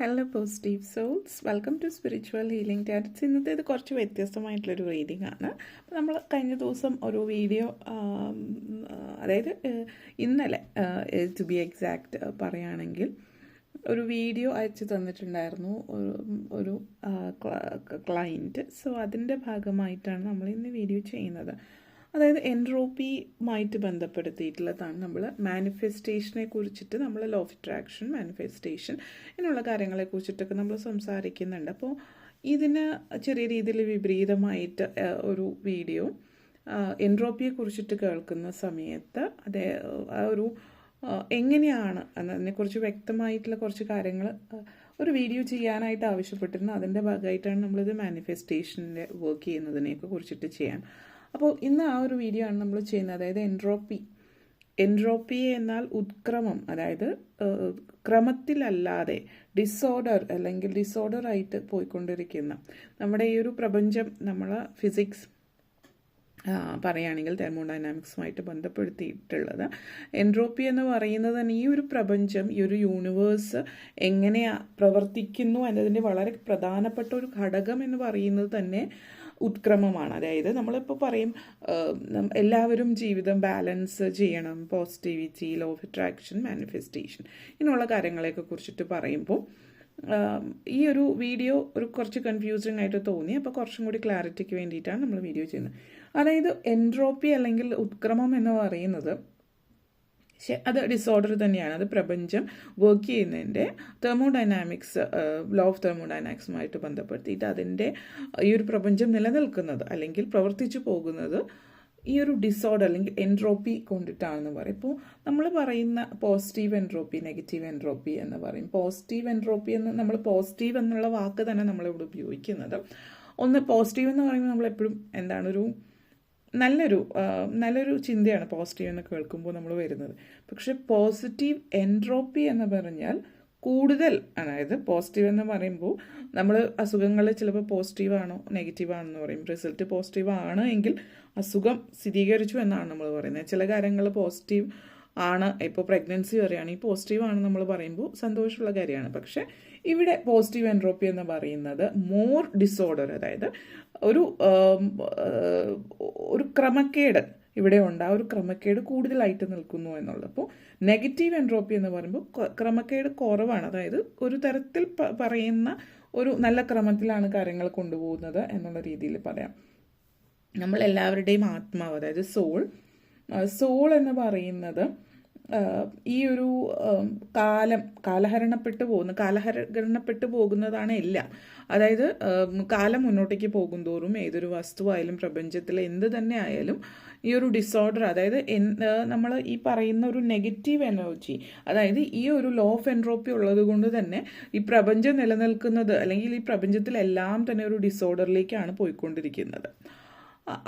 Hello positive souls welcome to spiritual healing that's ഇന്നത്തെ ഇത് കുറച്ച് വ്യത്യസ്തമായിട്ടുള്ളൊരു റീഡിംഗ് ആണ്. അപ്പോൾ നമ്മൾ കഴിഞ്ഞ ദിവസം ഒരു വീഡിയോ അതായത് ഇന്നലെ ടു ബി എക്സാക്റ്റ് പറയുകയാണെങ്കിൽ ഒരു വീഡിയോ അയച്ചു തന്നിട്ടുണ്ടായിരുന്നു ഒരു ക്ലൈന്റ് സോ അതിന്റെ ഭാഗമായിട്ടാണ് നമ്മൾ ഇന്ന് വീഡിയോ ചെയ്യുന്നത്. അതായത് എൻട്രോപ്പിയുമായിട്ട് ബന്ധപ്പെടുത്തിയിട്ടുള്ളതാണ് നമ്മൾ മാനിഫെസ്റ്റേഷനെ കുറിച്ചിട്ട് നമ്മൾ ലോ ഓഫ് അട്രാക്ഷൻ മാനിഫെസ്റ്റേഷൻ എന്നുള്ള കാര്യങ്ങളെ കുറിച്ചിട്ടൊക്കെ നമ്മൾ സംസാരിക്കുന്നുണ്ട്. അപ്പോൾ ഇതിന് ചെറിയ രീതിയിൽ വിപരീതമായിട്ട് ഒരു വീഡിയോ എൻട്രോപ്പിയെ കുറിച്ചിട്ട് കേൾക്കുന്ന സമയത്ത് അതേ ഒരു എങ്ങനെയാണ് അതിനെക്കുറിച്ച് വ്യക്തമായിട്ടുള്ള കുറച്ച് കാര്യങ്ങൾ ഒരു വീഡിയോ ചെയ്യാനായിട്ട് ആവശ്യപ്പെട്ടിരുന്നു അതിന്റെ ഭാഗമായിട്ടാണ് നമ്മളിത് മാനിഫെസ്റ്റേഷന്റെ വർക്ക് ചെയ്യുന്നതിനെയൊക്കെ കുറിച്ചിട്ട് ചെയ്യാൻ അപ്പോൾ ഇന്ന് ആ ഒരു വീഡിയോ ആണ് നമ്മൾ ചെയ്യുന്നത്. അതായത് എൻട്രോപ്പി എൻട്രോപ്പി എന്നാൽ ഉത്ക്രമം. അതായത് ക്രമത്തിലല്ലാതെ ഡിസോർഡർ അല്ലെങ്കിൽ ഡിസോർഡർ ആയിട്ട് പോയിക്കൊണ്ടിരിക്കുന്ന നമ്മുടെ ഈ ഒരു പ്രപഞ്ചം നമ്മൾ ഫിസിക്സ് പറയുകയാണെങ്കിൽ തെർമോഡൈനാമിക്സുമായിട്ട് ബന്ധപ്പെടുത്തിയിട്ടുള്ളത്. എൻട്രോപ്പി എന്ന് പറയുന്നത് തന്നെ ഈ ഒരു പ്രപഞ്ചം ഈ ഒരു യൂണിവേഴ്സ് എങ്ങനെയാണ് പ്രവർത്തിക്കുന്നു എന്നതിന്റെ വളരെ പ്രധാനപ്പെട്ട ഒരു ഘടകം എന്ന് പറയുന്നത് തന്നെ ഉത്ക്രമമാണ്. അതായത് നമ്മളിപ്പോൾ പറയും എല്ലാവരും ജീവിതം ബാലൻസ് ചെയ്യണം positivity law of attraction manifestation ഇങ്ങനെയുള്ള കാര്യങ്ങളെയൊക്കെ കുറിച്ചിട്ട് പറയുമ്പോൾ ഈ ഒരു വീഡിയോ ഒരു കുറച്ച് കൺഫ്യൂസിങ് ആയിട്ട് തോന്നി. അപ്പോൾ കുറച്ചും കൂടി ക്ലാരിറ്റിക്ക് വേണ്ടിയിട്ടാണ് നമ്മൾ വീഡിയോ ചെയ്യുന്നത്. അതായത് എൻട്രോപ്പി അല്ലെങ്കിൽ ഉത്ക്രമം എന്ന് പറയുന്നത് ശ- അത് ഡിസോർഡർ തന്നെയാണ്. അത് പ്രപഞ്ചം വർക്ക് ചെയ്യുന്നതിന്റെ തെർമോഡൈനാമിക്സ് ലോ ഓഫ് തെർമോഡൈനാമിക്സുമായിട്ട് ബന്ധപ്പെടുത്തിയിട്ട് അതിന്റെ ഈ ഒരു പ്രപഞ്ചം നിലനിൽക്കുന്നത് അല്ലെങ്കിൽ പ്രവർത്തിച്ചു പോകുന്നത് ഈ ഒരു ഡിസോർഡർ അല്ലെങ്കിൽ എൻട്രോപ്പി കൊണ്ടിട്ടാണെന്ന് പറയും. ഇപ്പോൾ നമ്മൾ പറയുന്ന പോസിറ്റീവ് എൻട്രോപ്പി നെഗറ്റീവ് എൻട്രോപ്പി എന്ന് പറയും. പോസിറ്റീവ് എൻട്രോപ്പി എന്ന് നമ്മൾ പോസിറ്റീവ് എന്നുള്ള വാക്ക് തന്നെ നമ്മളിവിടെ ഉപയോഗിക്കുന്നത്. ഒന്ന് പോസിറ്റീവ് എന്ന് പറയുമ്പോൾ നമ്മളെപ്പോഴും എന്താണ് ഒരു നല്ലൊരു നല്ലൊരു ചിന്തയാണ് പോസിറ്റീവ് എന്ന് കേൾക്കുമ്പോൾ നമ്മൾ വരുന്നത്. പക്ഷെ പോസിറ്റീവ് എൻട്രോപ്പി എന്ന് പറഞ്ഞാൽ കൂടുതൽ അതായത് പോസിറ്റീവ് എന്ന് പറയുമ്പോൾ നമ്മൾ അസുഖങ്ങൾ ചിലപ്പോൾ പോസിറ്റീവ് ആണോ നെഗറ്റീവ് ആണെന്ന് പറയും. റിസൾട്ട് പോസിറ്റീവ് ആണ് എങ്കിൽ അസുഖം സ്ഥിരീകരിച്ചു എന്നാണ് നമ്മൾ പറയുന്നത്. ചില കാര്യങ്ങൾ പോസിറ്റീവ് ആണ്. ഇപ്പോൾ പ്രഗ്നൻസി പറയുകയാണെങ്കിൽ പോസിറ്റീവ് ആണ് നമ്മൾ പറയുമ്പോൾ സന്തോഷമുള്ള കാര്യമാണ്. പക്ഷേ ഇവിടെ പോസിറ്റീവ് എൻട്രോപ്പി എന്ന് പറയുന്നത് മോർ ഡിസോർഡർ അതായത് ഒരു ഒരു ക്രമക്കേട് ഇവിടെ ഉണ്ട്. ആ ഒരു ക്രമക്കേട് കൂടുതലായിട്ട് നിൽക്കുന്നു എന്നുള്ളത്. അപ്പോൾ നെഗറ്റീവ് എൻട്രോപ്പി എന്ന് പറയുമ്പോൾ ക്രമക്കേട് കുറവാണ്. അതായത് ഒരു തരത്തിൽ പറയുന്ന ഒരു നല്ല ക്രമത്തിലാണ് കാര്യങ്ങൾ കൊണ്ടുപോകുന്നത് എന്നുള്ള രീതിയിൽ പറയാം. നമ്മൾ എല്ലാവരുടെയും ആത്മാവ് അതായത് സോൾ സോൾ എന്ന് പറയുന്നത് ഈ ഒരു കാലം കാലഹരണപ്പെട്ടു പോകുന്ന കാലഹരണപ്പെട്ടു പോകുന്നതാണ് എല്ലാം. അതായത് കാലം മുന്നോട്ടേക്ക് പോകുന്തോറും ഏതൊരു വസ്തുവായാലും പ്രപഞ്ചത്തിൽ എന്ത് തന്നെ ആയാലും ഈ ഒരു ഡിസോർഡർ അതായത് നമ്മൾ ഈ പറയുന്ന ഒരു നെഗറ്റീവ് എനർജി അതായത് ഈ ഒരു ലോ ഓഫ് എൻട്രോപ്പി ഉള്ളത് കൊണ്ട് തന്നെ ഈ പ്രപഞ്ചം നിലനിൽക്കുന്നത് അല്ലെങ്കിൽ ഈ പ്രപഞ്ചത്തിലെല്ലാം തന്നെ ഒരു ഡിസോർഡറിലേക്കാണ് പോയിക്കൊണ്ടിരിക്കുന്നത്.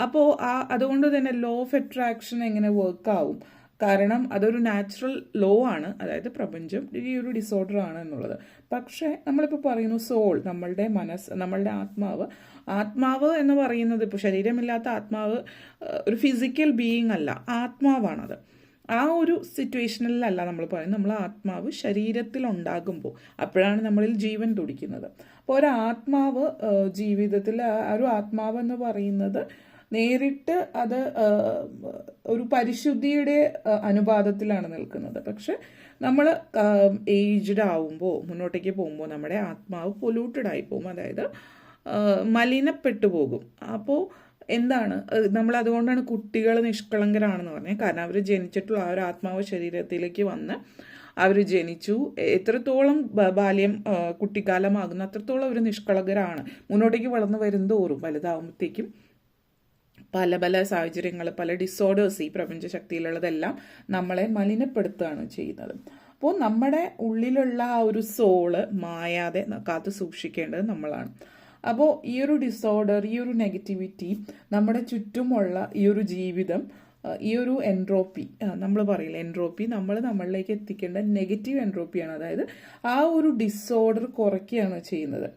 അപ്പോൾ ആ അതുകൊണ്ട് തന്നെ ലോ ഓഫ് അട്രാക്ഷൻ എങ്ങനെ വർക്ക് ആവും? കാരണം അതൊരു നാച്ചുറൽ ലോ ആണ്. അതായത് പ്രപഞ്ചം ഈ ഒരു ഡിസോർഡർ ആണ് എന്നുള്ളത്. പക്ഷേ നമ്മളിപ്പോൾ പറയുന്നു സോൾ നമ്മളുടെ മനസ്സ് നമ്മളുടെ ആത്മാവ്. ആത്മാവ് എന്ന് പറയുന്നത് ഇപ്പോൾ ശരീരമില്ലാത്ത ആത്മാവ് ഒരു ഫിസിക്കൽ ബീയിങ് അല്ല ആത്മാവാണത്. ആ ഒരു സിറ്റുവേഷനിലല്ല നമ്മൾ പറയുന്നത്. നമ്മൾ ആത്മാവ് ശരീരത്തിൽ ഉണ്ടാകുമ്പോൾ അപ്പോഴാണ് നമ്മളിൽ ജീവൻ തുടിക്കുന്നത്. അപ്പോൾ ഒരു ആത്മാവ് ജീവിതത്തിൽ ആ ഒരു ആത്മാവ് എന്ന് പറയുന്നത് നേരിട്ട് അത് ഒരു പരിശുദ്ധിയുടെ അനുപാതത്തിലാണ് നിൽക്കുന്നത്. പക്ഷെ നമ്മൾ ഏജ്ഡ് ആവുമ്പോൾ മുന്നോട്ടേക്ക് പോകുമ്പോൾ നമ്മുടെ ആത്മാവ് പൊല്യൂട്ടഡ് ആയി പോകും. അതായത് മലിനപ്പെട്ടു പോകും. അപ്പോൾ എന്താണ്? നമ്മൾ അതുകൊണ്ടാണ് കുട്ടികൾ നിഷ്കളങ്കരാണെന്ന് പറഞ്ഞത് കാരണം അവർ ജനിച്ചിട്ടുള്ള ആ ഒരു ആത്മാവ് ശരീരത്തിലേക്ക് വന്ന് അവർ ജനിച്ചു. എത്രത്തോളം ബാല്യം കുട്ടിക്കാലമാകുന്ന അത്രത്തോളം അവർ നിഷ്കളങ്കരാണ്. മുന്നോട്ടേക്ക് വളർന്നു വരുന്തോറും വലുതാവുമ്പോഴത്തേക്കും പല പല സാഹചര്യങ്ങൾ പല ഡിസോർഡേഴ്സ് ഈ പ്രപഞ്ച ശക്തിയിലുള്ളതെല്ലാം നമ്മളെ മലിനപ്പെടുത്തുകയാണ് ചെയ്യുന്നത്. അപ്പോൾ നമ്മുടെ ഉള്ളിലുള്ള ആ ഒരു സോൾ മായാതെ കാത്തു സൂക്ഷിക്കേണ്ടത് നമ്മളാണ്. അപ്പോൾ ഈ ഒരു ഡിസോർഡർ ഈ ഒരു നെഗറ്റിവിറ്റി നമ്മുടെ ചുറ്റുമുള്ള ഈ ഒരു ജീവിതം ഈ ഒരു എൻട്രോപ്പി നമ്മൾ പറയില്ല എൻട്രോപ്പി നമ്മൾ നമ്മളിലേക്ക് എത്തിക്കേണ്ട നെഗറ്റീവ് എൻട്രോപ്പിയാണ് അതായത് ആ ഒരു ഡിസോർഡർ കുറയ്ക്കുകയാണ് ചെയ്യുന്നത്.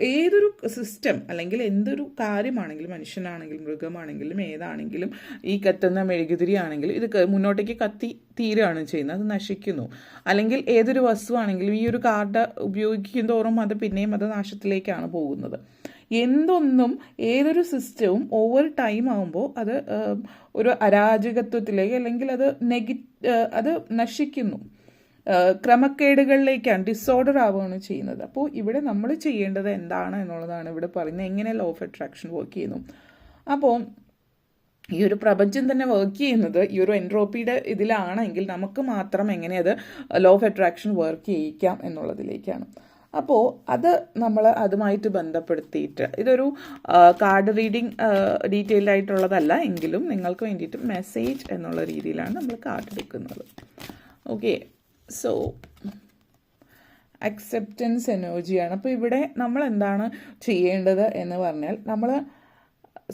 ഏതൊരു സിസ്റ്റം അല്ലെങ്കിൽ എന്തൊരു കാര്യമാണെങ്കിലും മനുഷ്യനാണെങ്കിലും മൃഗമാണെങ്കിലും ഏതാണെങ്കിലും ഈ കത്തുന്ന മെഴുകുതിരി ആണെങ്കിലും ഇത് മുന്നോട്ടേക്ക് കത്തി തീരുകയാണ് ചെയ്യുന്നത്. അത് നശിക്കുന്നു. അല്ലെങ്കിൽ ഏതൊരു വസ്തുവാണെങ്കിലും ഈ ഒരു കാർഡ് ഉപയോഗിക്കും തോറും അത് പിന്നെയും അത് നാശത്തിലേക്കാണ് പോകുന്നത്. എന്തൊന്നും ഏതൊരു സിസ്റ്റവും ഓവർ ടൈം ആകുമ്പോൾ അത് ഒരു അരാജകത്വത്തിലേക്ക് അല്ലെങ്കിൽ അത് നെഗറ്റ് അത് നശിക്കുന്നു. ക്രമക്കേടുകളിലേക്കാണ് ഡിസോർഡർ ആവുകയാണ് ചെയ്യുന്നത്. അപ്പോൾ ഇവിടെ നമ്മൾ ചെയ്യേണ്ടത് എന്താണ് എന്നുള്ളതാണ് ഇവിടെ പറയുന്നത്. എങ്ങനെ ലോ ഓഫ് അട്രാക്ഷൻ വർക്ക് ചെയ്യുന്നു? അപ്പോൾ ഈ ഒരു പ്രപഞ്ചം തന്നെ വർക്ക് ചെയ്യുന്നത് ഈ ഒരു എൻട്രോപ്പിയുടെ ഇതിലാണെങ്കിൽ നമുക്ക് മാത്രം എങ്ങനെ അത് ലോ ഓഫ് അട്രാക്ഷൻ വർക്ക് ചെയ്യിക്കാം എന്നുള്ളതിലേക്കാണ്. അപ്പോൾ അത് നമ്മൾ അതുമായിട്ട് ബന്ധപ്പെടുത്തിയിട്ട് ഇതൊരു കാർഡ് റീഡിങ് ഡീറ്റെയിൽഡ് ആയിട്ടുള്ളതല്ല. എങ്കിലും നിങ്ങൾക്ക് വേണ്ടിയിട്ട് മെസ്സേജ് എന്നുള്ള രീതിയിലാണ് നമ്മൾ കാർഡ് എടുക്കുന്നത്. ഓക്കെ സോ അക്സെപ്റ്റൻസ് എനർജിയാണ് അപ്പോൾ ഇവിടെ നമ്മൾ എന്താണ് ചെയ്യേണ്ടത് എന്ന് പറഞ്ഞാൽ നമ്മൾ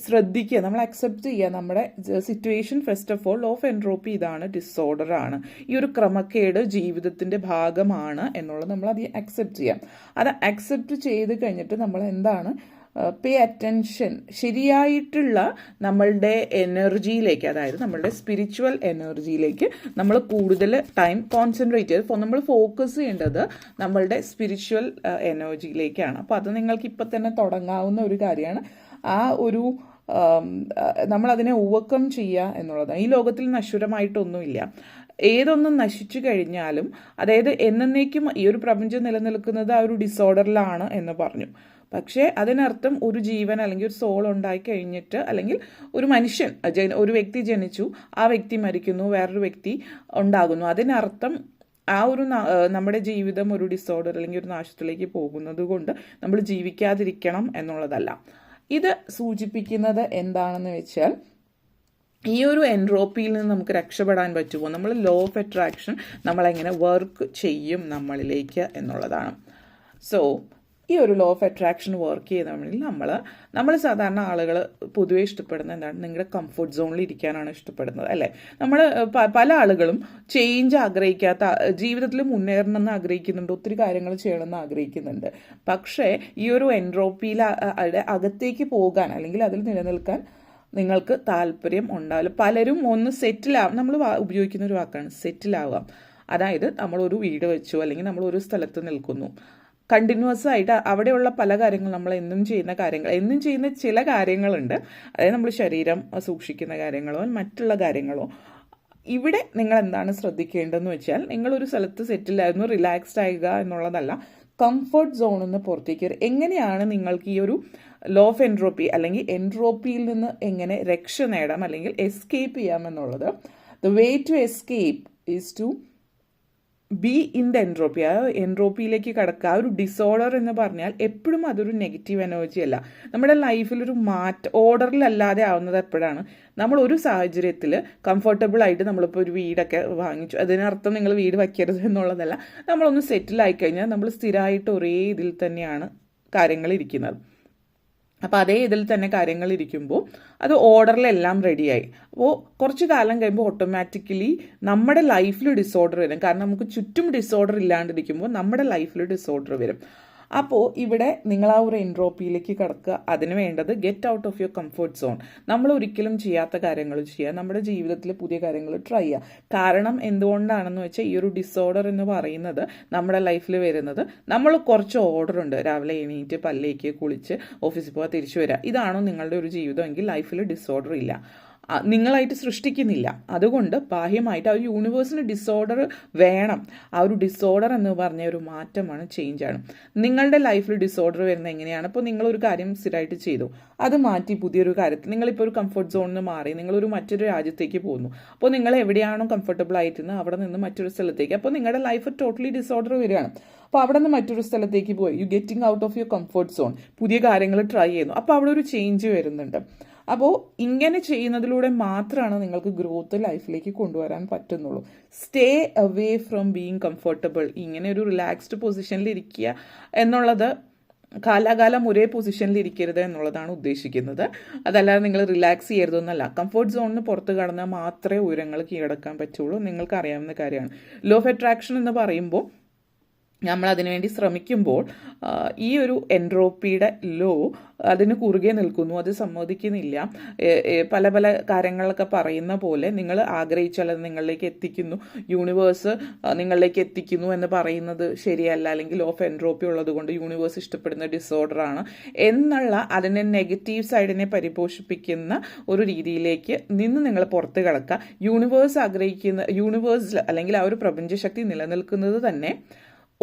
ശ്രദ്ധിക്കുക നമ്മൾ അക്സെപ്റ്റ് ചെയ്യുക നമ്മുടെ situation first of all of entropy ഇതാണ് ഡിസോർഡർ ആണ്. ഈ ഒരു ക്രമക്കേട് ജീവിതത്തിന്റെ ഭാഗമാണ് എന്നുള്ളത് നമ്മൾ അത് അക്സെപ്റ്റ് ചെയ്യാം. അത് അക്സെപ്റ്റ് ചെയ്ത് കഴിഞ്ഞിട്ട് നമ്മൾ എന്താണ് പേ അറ്റൻഷൻ ശരിയായിട്ടുള്ള നമ്മളുടെ എനർജിയിലേക്ക് അതായത് നമ്മളുടെ സ്പിരിച്വൽ എനർജിയിലേക്ക് നമ്മൾ കൂടുതൽ ടൈം കോൺസെൻട്രേറ്റ് ചെയ്ത് നമ്മൾ ഫോക്കസ് ചെയ്യേണ്ടത് നമ്മളുടെ സ്പിരിച്വൽ എനർജിയിലേക്കാണ് അപ്പോൾ അത് നിങ്ങൾക്ക് ഇപ്പം തന്നെ തുടങ്ങാവുന്ന ഒരു കാര്യമാണ്. ആ ഒരു നമ്മളതിനെ ഓവർകം ചെയ്യുക എന്നുള്ളതാണ് ഈ ലോകത്തിൽ നശ്വരമായിട്ടൊന്നുമില്ല ഏതൊന്നും നശിച്ചു കഴിഞ്ഞാലും അതായത് എന്നേക്കും ഈ ഒരു പ്രപഞ്ചം നിലനിൽക്കുന്നത് ആ ഒരു ഡിസോർഡറിലാണ് എന്ന് പറഞ്ഞു. പക്ഷേ അതിനർത്ഥം ഒരു ജീവൻ അല്ലെങ്കിൽ ഒരു സോൾ ഉണ്ടായി കഴിഞ്ഞിട്ട് അല്ലെങ്കിൽ ഒരു മനുഷ്യൻ ഒരു വ്യക്തി ജനിച്ചു ആ വ്യക്തി മരിക്കുന്നു വേറൊരു വ്യക്തി ഉണ്ടാകുന്നു. അതിനർത്ഥം ആ ഒരു നമ്മുടെ ജീവിതം ഒരു ഡിസോർഡർ അല്ലെങ്കിൽ ഒരു നാശത്തിലേക്ക് പോകുന്നത് കൊണ്ട് നമ്മൾ ജീവിക്കാതിരിക്കണം എന്നുള്ളതല്ല. ഇത് സൂചിപ്പിക്കുന്നത് എന്താണെന്ന് വെച്ചാൽ ഈ ഒരു എൻട്രോപ്പിയിൽ നിന്ന് നമുക്ക് രക്ഷപ്പെടാൻ പറ്റുമോ? നമ്മൾ ലോ ഓഫ് അട്രാക്ഷൻ നമ്മളെങ്ങനെ വർക്ക് ചെയ്യും നമ്മളിലേക്ക് എന്നുള്ളതാണ്. സോ ഈ ഒരു ലോ ഓഫ് അട്രാക്ഷൻ വർക്ക് ചെയ്യണമെങ്കിൽ നമ്മൾ നമ്മൾ സാധാരണ ആളുകൾ പൊതുവെ ഇഷ്ടപ്പെടുന്നത് എന്താണ്? നിങ്ങളുടെ കംഫർട്ട് സോണിൽ ഇരിക്കാനാണ് ഇഷ്ടപ്പെടുന്നത് അല്ലേ? നമ്മൾ പല ആളുകളും ചേഞ്ച് ആഗ്രഹിക്കാത്ത ജീവിതത്തിൽ മുന്നേറണമെന്ന് ആഗ്രഹിക്കുന്നുണ്ട് ഒത്തിരി കാര്യങ്ങൾ ചെയ്യണമെന്ന് ആഗ്രഹിക്കുന്നുണ്ട്. പക്ഷേ ഈ ഒരു എൻട്രോപ്പിയിൽ അകത്തേക്ക് പോകാൻ അല്ലെങ്കിൽ അതിൽ നിലനിൽക്കാൻ നിങ്ങൾക്ക് താല്പര്യം ഉണ്ടാവില്ല പലരും ഒന്ന് സെറ്റിലാവും നമ്മൾ ഉപയോഗിക്കുന്ന ഒരു വാക്കാണ് സെറ്റിലാവാം അതായത് നമ്മളൊരു വീട് വെച്ചു അല്ലെങ്കിൽ നമ്മൾ ഒരു സ്ഥലത്ത് നിൽക്കുന്നു. കണ്ടിന്യൂസ് ആയിട്ട് അവിടെയുള്ള പല കാര്യങ്ങളും നമ്മൾ എന്നും ചെയ്യുന്ന കാര്യങ്ങൾ എന്നും ചെയ്യുന്ന ചില കാര്യങ്ങളുണ്ട്. അതായത് നമ്മൾ ശരീരം സൂക്ഷിക്കുന്ന കാര്യങ്ങളോ മറ്റുള്ള കാര്യങ്ങളോ. ഇവിടെ നിങ്ങൾ എന്താണ് ശ്രദ്ധിക്കേണ്ടതെന്ന് വെച്ചാൽ നിങ്ങളൊരു സ്ഥലത്ത് സെറ്റിലായിരുന്നു റിലാക്സ്ഡ് ആവുക എന്നുള്ളതല്ല. കംഫർട്ട് സോണിൽ നിന്ന് പുറത്തേക്ക് എങ്ങനെയാണ് നിങ്ങൾക്ക് ഈ ഒരു ലോ ഓഫ് എൻട്രോപ്പി അല്ലെങ്കിൽ എൻട്രോപ്പിയിൽ നിന്ന് എങ്ങനെ രക്ഷ നേടാം അല്ലെങ്കിൽ എസ്കേപ്പ് ചെയ്യാം എന്നുള്ളത്. The way to escape is to be in the entropy ആ എൻട്രോപ്പിയിലേക്ക് കടക്കുക. ആ ഒരു ഡിസോർഡർ എന്ന് പറഞ്ഞാൽ എപ്പോഴും അതൊരു നെഗറ്റീവ് എനർജി അല്ല. നമ്മുടെ ലൈഫിൽ ഒരു മാറ്റ ഓർഡറിലല്ലാതെ ആവുന്നത് എപ്പോഴാണ്? നമ്മൾ ഒരു സാഹചര്യത്തിൽ കംഫർട്ടബിൾ ആയിട്ട് നമ്മളിപ്പോൾ ഒരു വീടൊക്കെ വാങ്ങിച്ചു. അതിനർത്ഥം നിങ്ങൾ വീട് വയ്ക്കരുത് എന്നുള്ളതല്ല. നമ്മളൊന്ന് സെറ്റിൽ ആയി കഴിഞ്ഞാൽ നമ്മൾ സ്ഥിരമായിട്ട് ഒരേ ഇതിൽ തന്നെയാണ് കാര്യങ്ങൾ ഇരിക്കുന്നത്. അപ്പോൾ അതേ ഇതിൽ തന്നെ കാര്യങ്ങൾ ഇരിക്കുമ്പോൾ അത് ഓർഡറിലെല്ലാം റെഡിയായി അപ്പോൾ കുറച്ച് കാലം കഴിയുമ്പോൾ ഓട്ടോമാറ്റിക്കലി നമ്മുടെ ലൈഫിൽ ഡിസോർഡർ വരും. കാരണം നമുക്ക് ചുറ്റും ഡിസോർഡർ ഇല്ലാണ്ടിരിക്കുമ്പോൾ നമ്മുടെ ലൈഫിൽ ഡിസോർഡർ വരും. അപ്പോൾ ഇവിടെ നിങ്ങൾ ആ ഒരു എൻട്രോപ്പിയിലേക്ക് കടക്കുക. അതിന് വേണ്ടത് get out of your comfort zone നമ്മൾ ഒരിക്കലും ചെയ്യാത്ത കാര്യങ്ങൾ ചെയ്യുക. നമ്മുടെ ജീവിതത്തിൽ പുതിയ കാര്യങ്ങൾ ട്രൈ ചെയ്യുക. കാരണം എന്തുകൊണ്ടാണെന്ന് വെച്ചാൽ ഈ ഒരു ഡിസോർഡർ എന്ന് പറയുന്നത് നമ്മുടെ ലൈഫിൽ വരുന്നത് നമ്മൾ കുറച്ച് ഓർഡർ ഉണ്ട്. രാവിലെ എണീറ്റ് പല്ലേക്ക് കുളിച്ച് ഓഫീസിൽ പോകാൻ തിരിച്ചു വരിക ഇതാണോ നിങ്ങളുടെ ഒരു ജീവിതമെങ്കിൽ ലൈഫിൽ ഡിസോർഡർ ഇല്ല. നിങ്ങളായിട്ട് സൃഷ്ടിക്കുന്നില്ല. അതുകൊണ്ട് ബാഹ്യമായിട്ട് ആ ഒരു യൂണിവേഴ്സിന് ഡിസോർഡർ വേണം. ആ ഒരു ഡിസോർഡർ എന്ന് പറഞ്ഞ ഒരു മാറ്റമാണ് ചേഞ്ചാണ് നിങ്ങളുടെ ലൈഫിൽ ഡിസോർഡർ വരുന്നത് എങ്ങനെയാണ്? ഇപ്പോൾ നിങ്ങളൊരു കാര്യം സ്ഥിരമായിട്ട് ചെയ്തു. അത് മാറ്റി പുതിയൊരു കാര്യത്തിൽ നിങ്ങളിപ്പോൾ ഒരു കംഫർട്ട് സോണിൽ നിന്ന് മാറി നിങ്ങളൊരു മറ്റൊരു രാജ്യത്തേക്ക് പോകുന്നു. അപ്പോൾ നിങ്ങൾ എവിടെയാണോ കംഫർട്ടബിൾ ആയിരുന്നത് അവിടെ നിന്ന് മറ്റൊരു സ്ഥലത്തേക്ക്. അപ്പോൾ നിങ്ങളുടെ ലൈഫ് ടോട്ടലി ഡിസോർഡർ വരികയാണ്. അപ്പോൾ അവിടെ നിന്ന് മറ്റൊരു സ്ഥലത്തേക്ക് പോയി. You getting out of your comfort zone പുതിയ കാര്യങ്ങൾ ട്രൈ ചെയ്യുന്നു. അപ്പോൾ അവിടെ ഒരു ചേഞ്ച് വരുന്നുണ്ട്. അപ്പോൾ ഇങ്ങനെ ചെയ്യുന്നതിലൂടെ മാത്രമാണ് നിങ്ങൾക്ക് ഗ്രോത്ത് ലൈഫിലേക്ക് കൊണ്ടുവരാൻ പറ്റുന്നുള്ളൂ. Stay away from being comfortable ഇങ്ങനെ ഒരു റിലാക്സ്ഡ് പൊസിഷനിൽ ഇരിക്കുക എന്നുള്ളത് കാലാകാലം ഒരേ പൊസിഷനിൽ ഇരിക്കരുത് എന്നുള്ളതാണ് ഉദ്ദേശിക്കുന്നത്. അതല്ലാതെ നിങ്ങൾ റിലാക്സ് ചെയ്യരുത് എന്നല്ല കംഫർട്ട് സോണിന് പുറത്ത് കടന്നാൽ മാത്രമേ ഉയരങ്ങൾ കീഴടക്കാൻ പറ്റുള്ളൂ. നിങ്ങൾക്ക് അറിയാവുന്ന കാര്യമാണ്. ലോ ഓഫ് അട്രാക്ഷൻ എന്ന് പറയുമ്പോൾ നമ്മൾ അതിനുവേണ്ടി ശ്രമിക്കുമ്പോൾ ഈ ഒരു എൻട്രോപ്പിയുടെ ലോ അതിന് കുറുകെ നിൽക്കുന്നു. അത് സമ്മതിക്കുന്നില്ല. പല പല കാര്യങ്ങളൊക്കെ പറയുന്ന പോലെ നിങ്ങൾ ആഗ്രഹിച്ചാൽ അത് നിങ്ങളിലേക്ക് എത്തിക്കുന്നു. യൂണിവേഴ്സ് നിങ്ങളിലേക്ക് എത്തിക്കുന്നു എന്ന് പറയുന്നത് ശരിയല്ല. അല്ലെങ്കിൽ ഓഫ് എൻട്രോപ്പി ഉള്ളത് കൊണ്ട് യൂണിവേഴ്സ് ഇഷ്ടപ്പെടുന്ന ഡിസോർഡർ ആണ്. എന്നുള്ള അതിന്റെ നെഗറ്റീവ് സൈഡിനെ പരിപോഷിപ്പിക്കുന്ന ഒരു രീതിയിലേക്ക് നിന്ന് നിങ്ങൾ പുറത്ത് കിടക്കുക. യൂണിവേഴ്സ് ആഗ്രഹിക്കുന്ന യൂണിവേഴ്സിൽ അല്ലെങ്കിൽ ആ ഒരു പ്രപഞ്ചശക്തി നിലനിൽക്കുന്നത് തന്നെ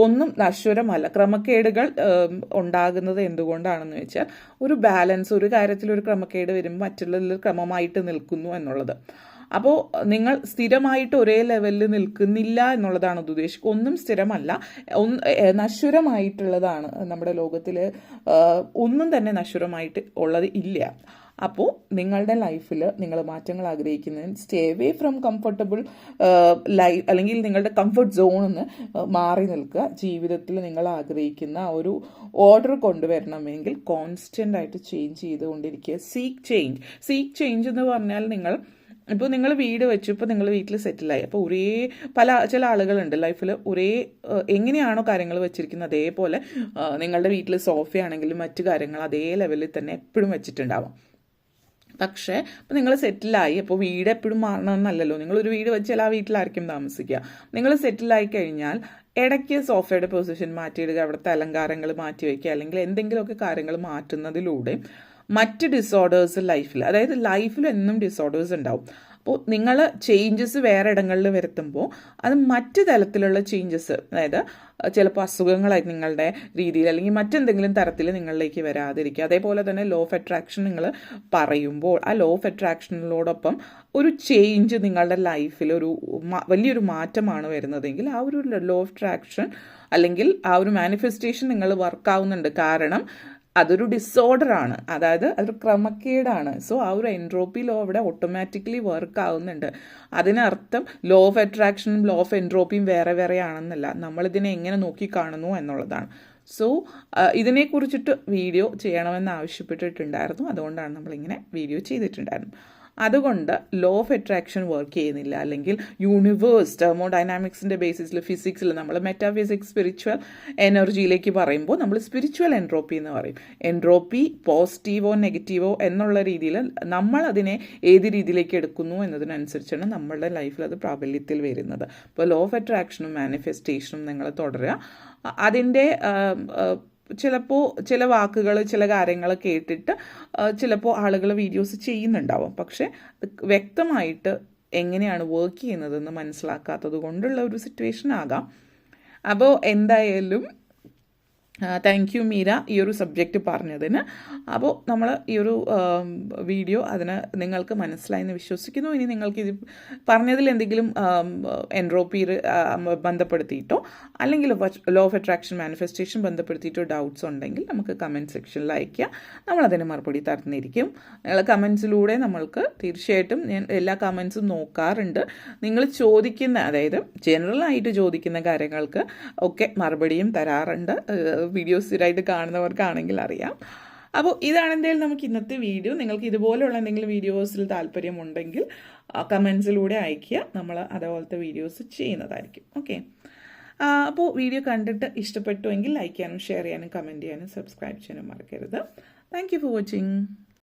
ഒന്നും നശ്വരമല്ല. ക്രമക്കേടുകൾ ഉണ്ടാകുന്നത് എന്തുകൊണ്ടാണെന്ന് വെച്ചാൽ ഒരു ബാലൻസ് ഒരു കാര്യത്തിൽ ഒരു ക്രമക്കേട് വരുമ്പോൾ മറ്റുള്ളതിൽ ക്രമമായിട്ട് നിൽക്കുന്നു എന്നുള്ളത്. അപ്പോൾ നിങ്ങൾ സ്ഥിരമായിട്ട് ഒരേ ലെവലിൽ നിൽക്കുന്നില്ല എന്നുള്ളതാണ് അത് ഉദ്ദേശിക്കുക. ഒന്നും സ്ഥിരമല്ല. ഒന്ന് നശ്വരമായിട്ടുള്ളതാണ് നമ്മുടെ ലോകത്തിൽ ഒന്നും തന്നെ നശ്വരമായിട്ട് ഉള്ളത് ഇല്ല. അപ്പോൾ നിങ്ങളുടെ ലൈഫിൽ നിങ്ങൾ മാറ്റങ്ങൾ ആഗ്രഹിക്കുന്നതിന് stay away from comfortable life അല്ലെങ്കിൽ നിങ്ങളുടെ കംഫർട്ട് സോണിൽ നിന്ന് മാറി നിൽക്കുക. ജീവിതത്തിൽ നിങ്ങൾ ആഗ്രഹിക്കുന്ന ഒരു ഓർഡർ കൊണ്ടുവരണമെങ്കിൽ കോൺസ്റ്റന്റ് ആയിട്ട് ചേഞ്ച് ചെയ്തുകൊണ്ടിരിക്കുക. സീക്ക് ചേഞ്ച് സീക്ക് ചേഞ്ച് എന്ന് പറഞ്ഞാൽ നിങ്ങൾ ഇപ്പോൾ നിങ്ങൾ വീട് വെച്ചു ഇപ്പോൾ നിങ്ങൾ വീട്ടിൽ സെറ്റിലായി അപ്പോൾ ഒരേ പല ചില ആളുകളുണ്ട് ലൈഫിൽ ഒരേ എങ്ങനെയാണോ കാര്യങ്ങൾ വെച്ചിരിക്കുന്നത്. അതേപോലെ നിങ്ങളുടെ വീട്ടിൽ സോഫയാണെങ്കിലും മറ്റു കാര്യങ്ങൾ അതേ ലെവലിൽ തന്നെ എപ്പോഴും വെച്ചിട്ടുണ്ടാവും. പക്ഷേ ഇപ്പം നിങ്ങൾ സെറ്റിലായി അപ്പോൾ വീട് എപ്പോഴും മാറണമെന്നല്ലല്ലോ. നിങ്ങളൊരു വീട് വെച്ചാൽ ആ വീട്ടിലായിരിക്കും താമസിക്കുക. നിങ്ങൾ സെറ്റിലായി കഴിഞ്ഞാൽ ഇടയ്ക്ക് സോഫയുടെ പൊസിഷൻ മാറ്റിയിടുക അവിടുത്തെ അലങ്കാരങ്ങൾ മാറ്റി വയ്ക്കുക അല്ലെങ്കിൽ എന്തെങ്കിലുമൊക്കെ കാര്യങ്ങൾ മാറ്റുന്നതിലൂടെ മറ്റ് ഡിസോർഡേഴ്സ് ലൈഫിൽ അതായത് ലൈഫിൽ എന്നും ഡിസോർഡേഴ്സ് ഉണ്ടാവും. അപ്പോൾ നിങ്ങൾ ചേഞ്ചസ് വേറെ ഇടങ്ങളിൽ വരുത്തുമ്പോൾ അത് മറ്റ് തലത്തിലുള്ള ചേഞ്ചസ് അതായത് ചിലപ്പോൾ അസുഖങ്ങളായി നിങ്ങളുടെ രീതിയിൽ അല്ലെങ്കിൽ മറ്റെന്തെങ്കിലും തരത്തിൽ നിങ്ങളിലേക്ക് വരാതിരിക്കുക. അതേപോലെ തന്നെ ലോ ഓഫ് അട്രാക്ഷൻ നിങ്ങൾ പറയുമ്പോൾ ആ ലോ ഓഫ് അട്രാക്ഷനിലോടൊപ്പം ഒരു ചേഞ്ച് നിങ്ങളുടെ ലൈഫിൽ ഒരു വലിയൊരു മാറ്റമാണ് വരുന്നതെങ്കിൽ ആ ഒരു ലോ ഓഫ് അട്രാക്ഷൻ അല്ലെങ്കിൽ ആ ഒരു മാനിഫെസ്റ്റേഷൻ നിങ്ങൾ വർക്കാവുന്നുണ്ട് കാരണം അതൊരു ഡിസോർഡർ ആണ്. അതായത് അതൊരു ക്രമക്കേടാണ്. സോ ആ ഒരു എൻട്രോപ്പി ലോ അവിടെ ഓട്ടോമാറ്റിക്കലി വർക്ക് ആവുന്നുണ്ട്. അതിനർത്ഥം ലോ ഓഫ് അട്രാക്ഷനും ലോ ഓഫ് എൻട്രോപ്പിയും വേറെ വേറെ ആണെന്നല്ല നമ്മളിതിനെ എങ്ങനെ നോക്കി കാണുന്നു എന്നുള്ളതാണ്. സോ ഇതിനെക്കുറിച്ചിട്ട് വീഡിയോ ചെയ്യണമെന്ന് ആവശ്യപ്പെട്ടിട്ടുണ്ടായിരുന്നു. അതുകൊണ്ടാണ് നമ്മളിങ്ങനെ വീഡിയോ ചെയ്തിട്ടുണ്ടായിരുന്നു അതുകൊണ്ട് ലോ ഓഫ് അട്രാക്ഷൻ വർക്ക് ചെയ്യുന്നില്ല. അല്ലെങ്കിൽ യൂണിവേഴ്സ് തെർമോഡൈനാമിക്സിന്റെ ബേസിസിൽ ഫിസിക്സിൽ നമ്മൾ മെറ്റാഫിസിക്സ് സ്പിരിച്വൽ എനർജിയിലേക്ക് പറയുമ്പോൾ നമ്മൾ സ്പിരിച്വൽ എൻട്രോപ്പി എന്ന് പറയും. എൻട്രോപ്പി പോസിറ്റീവോ നെഗറ്റീവോ എന്നുള്ള രീതിയിൽ നമ്മൾ അതിനെ ഏത് രീതിയിലേക്ക് എടുക്കുന്നു എന്നതിനനുസരിച്ചാണ് നമ്മളുടെ ലൈഫിൽ അത് പ്രാബല്യത്തിൽ വരുന്നത്. അപ്പോൾ ലോ ഓഫ് അട്രാക്ഷനും മാനിഫെസ്റ്റേഷനും നിങ്ങൾ തുടരുക. അതിന്റെ ചിലപ്പോൾ ചില വാക്കുകൾ ചില കാര്യങ്ങൾ കേട്ടിട്ട് ചിലപ്പോൾ ആളുകൾ വീഡിയോസ് ചെയ്യുന്നുണ്ടാവും. പക്ഷേ വ്യക്തമായിട്ട് എങ്ങനെയാണ് വർക്ക് ചെയ്യുന്നതെന്ന് മനസ്സിലാക്കാത്തത് കൊണ്ടുള്ള ഒരു സിറ്റുവേഷൻ ആകാം. അപ്പോൾ എന്തായാലും താങ്ക് യു മീര ഈ ഒരു സബ്ജക്റ്റ് പറഞ്ഞതിന്. അപ്പോൾ നമ്മൾ ഈ ഒരു വീഡിയോ അതിന് നിങ്ങൾക്ക് മനസ്സിലായി എന്ന് വിശ്വസിക്കുന്നു. ഇനി നിങ്ങൾക്ക് ഇത് പറഞ്ഞതിൽ എന്തെങ്കിലും എൻട്രോപ്പി ബന്ധപ്പെടുത്തിയിട്ടോ അല്ലെങ്കിൽ ലോ ഓഫ് അട്രാക്ഷൻ മാനിഫെസ്റ്റേഷൻ ബന്ധപ്പെടുത്തിയിട്ടോ ഡൗട്ട്സ് ഉണ്ടെങ്കിൽ നമുക്ക് കമന്റ് സെക്ഷനിൽ അയയ്ക്കുക. നമ്മളതിന് മറുപടി തരുന്നിരിക്കും നിങ്ങൾ കമൻസിലൂടെ നമ്മൾക്ക് തീർച്ചയായിട്ടും ഞാൻ എല്ലാ കമൻസും നോക്കാറുണ്ട്. നിങ്ങൾ ചോദിക്കുന്ന അതായത് ജനറലായിട്ട് ചോദിക്കുന്ന കാര്യങ്ങൾക്ക് ഒക്കെ മറുപടിയും തരാറുണ്ട്. വീഡിയോസ് സ്ഥിരമായിട്ട് കാണുന്നവർക്കാണെങ്കിൽ അറിയാം. അപ്പോൾ ഇതാണ് എന്തായാലും നമുക്ക് ഇന്നത്തെ വീഡിയോ നിങ്ങൾക്ക് ഇതുപോലെയുള്ള എന്തെങ്കിലും വീഡിയോസിൽ താല്പര്യമുണ്ടെങ്കിൽ കമൻസിലൂടെ അയയ്ക്കുക. നമ്മൾ അതേപോലത്തെ വീഡിയോസ് ചെയ്യുന്നതായിരിക്കും. ഓക്കെ അപ്പോൾ വീഡിയോ കണ്ടിട്ട് ഇഷ്ടപ്പെട്ടുവെങ്കിൽ ലൈക്ക് ചെയ്യാനും ഷെയർ ചെയ്യാനും കമന്റ് ചെയ്യാനും സബ്സ്ക്രൈബ് ചെയ്യാനും മറക്കരുത്. Thank for watching